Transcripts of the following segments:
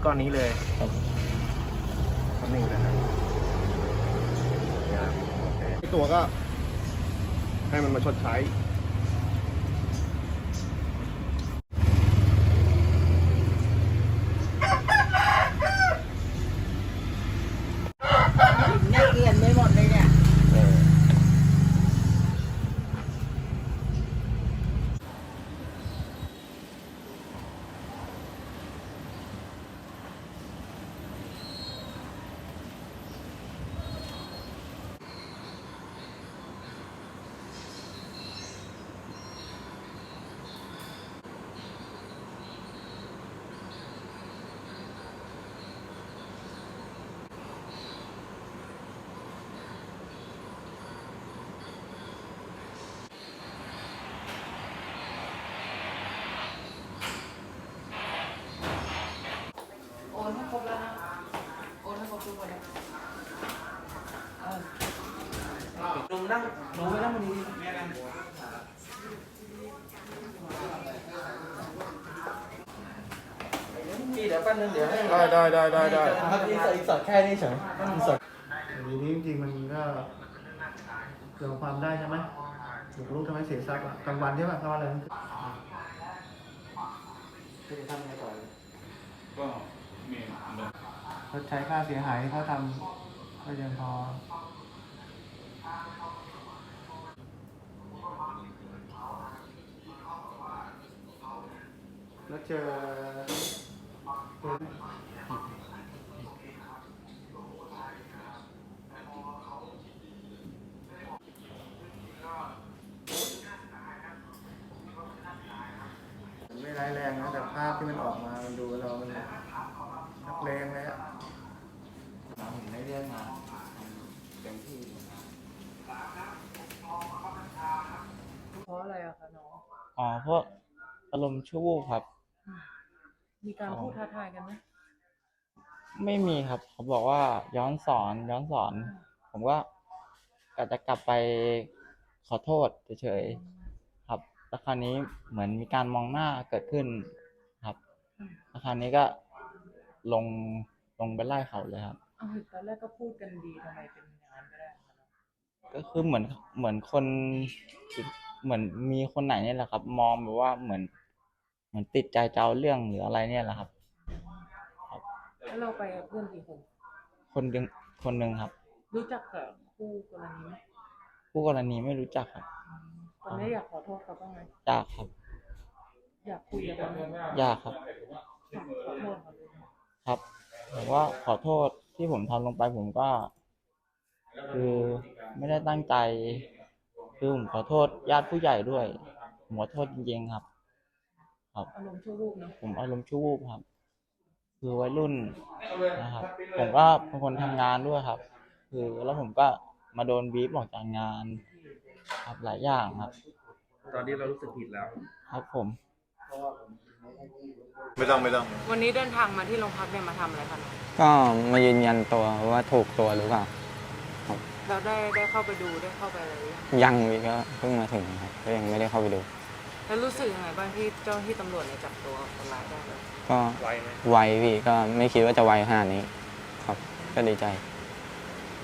คือก้อนนี้เลยคนหนึ่งนะครับเนี่ยโอเคตัวก็ให้มันมาชดใช้ เนี่ยเกลียนไปหมดเลยเนี่ย โอนให้ครบแล้วนะ โอนให้ครบทุกคนนะเออ ลุง นั่งลุงไม่นั่งวันนี้พี่เดี๋ยวแป๊บนึงเดี๋ยวให้ได้ได้ได้ได้ได้ครับอินเสิร์ตอินเสิร์ตแค่นี้เฉยต้องอินเสิร์ตทีนี้จริงๆมันก็เกิดความได้ใช่ไหมถูกลูกทำให้เสียทรัพย์อะกลางวันใช่ป่ะกลางวันอะไรนั่นคือพี่จะทำไงต่อก็มีชดใช้ค่าเสียหายที่เขาทำก็ยังพอ แล้วเจอไม่ร้ายแรงนะแต่ภาพที่มันออกมามันดูเรา มันนักเลงเลยอะผมไม่เรียกมาเต็มที่เพราะอะไรอะคะน้องอ๋อเพราะอารมณ์ชั่ววูบครับ มีการพูดท้าทายกันไหมไม่มีครับ เขาบอกว่าย้อนสอนย้อนสอน ผมก็อาจจะกลับไปขอโทษเฉยๆครับแล้วคราวนี้เหมือนมีการมองหน้าเกิดขึ้นครับแล้วคราวนี้ก็ลงลงไปไล่เขาเลยครับอ้าวตอนแรกก็พูดกันดีทำไมเป็นอย่างนั้นก็ได้คะน้องก็คือเหมือนเหมือนคน เหมือนมีคนไหนเนี่ยแหละครับ มองแบบว่าเหมือน เหมือนติดใจจะเอาเรื่องหรืออะไรเนี่ยแหละครับ แล้วเราไปกับเพื่อนกี่คน คนดึงคนหนึ่งครับรู้จักกับคู่กรณีไหมผู้กรณีไม่รู้จักครับ ตอนนี้อยากขอโทษเขาบ้างไหมอยากครับ อยากคุยกับเขาไหมอยากครับอยากขอโทษเขาไหมครับผมว่าขอโทษที่ผมทำลงไปผมก็ คือไม่ได้ตั้งใจ คือผมขอโทษญาติผู้ใหญ่ด้วยผมขอโทษจริงๆครับ ครับ อารมณ์ชั่ววูบเนอะผมอารมณ์ชั่ววูบครับ คือวัยรุ่นนะครับ ผมก็เป็นคนทำงานด้วยครับ คือแล้วผมก็มาโดนบีบออกจากงาน ครับหลายอย่างครับ ตอนนี้เรารู้สึกผิดแล้ว ครับผม ไม่ต้องไม่ต้อง วันนี้เดินทางมาที่โรงพักเนี่ยมาทำอะไรคะน้องก็มายืนยันตัวว่าถูกตัวหรือเปล่า เราได้ได้เข้าไปดูได้เข้าไปอะไรหรือยังยังวีก็เพิ่งมาถึงครับก็ยังไม่ได้เข้าไปดู แล้วรู้สึกยังไงบ้างที่เจ้าหน้าที่ตำรวจเนี่ยจับตัวคนร้ายได้เลยก็ไวไหมไวพี่ก็ไม่คิดว่าจะไวขนาดนี้ ครับ ก็ดีใจ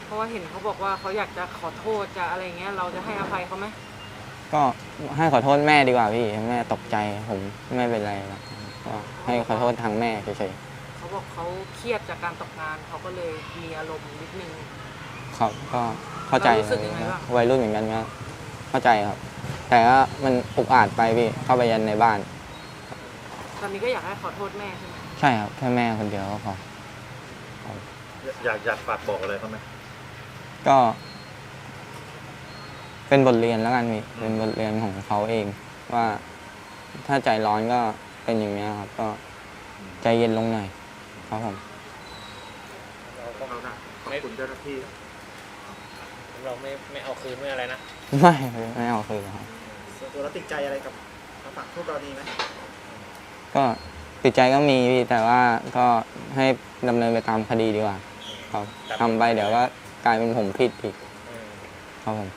เพราะว่าเห็นเขาบอกว่าเขาอยากจะขอโทษจะอะไรเงี้ยเราจะให้อภัยเขาไหมก็ให้ขอโทษแม่ดีกว่าพี่แม่ตกใจผมไม่เป็นไรหรอกก็ให้ขอโทษทางแม่เฉยเขาบอกเขาเครียดจากการตกงานเขาก็เลยมีอารมณ์นิดนึง ๆครับ ก็เข้าใจเรารู้สึกยังไงบ้าง วัยรุ่นเหมือนกันก็เข้าใจครับ แต่ว่ามันอุกอาจไปพี่เข้าไปยันในบ้าน ตอนนี้ก็อยากให้ขอโทษแม่ใช่ไหมใช่ครับแค่แม่คนเดียวก็พออยากอยากฝากบอกอะไรเขาไหมก็ เป็นบทเรียนแล้วกันพี่เป็นบทเรียนของเขาเอง ว่าถ้าใจร้อนก็เป็นอย่างนี้ยครับ ก็ใจเย็นลงหน่อยครับผม เราต้องขอบคุณเจ้าหน้าที่ เราไม่ไม่เอาคืนไม่อะไรนะ ไม่ไม่เอาคืนครับ ส่วนตัวเราติดใจอะไรกับฝั่งคู่กรณีไหมก็ติดใจก็มีพี่แต่ว่าก็ให้ดำเนินไปตามคดีดีกว่า ครับครับทำไปเดี๋ยวก็กลายเป็นผมผิดอีกอืมครับผม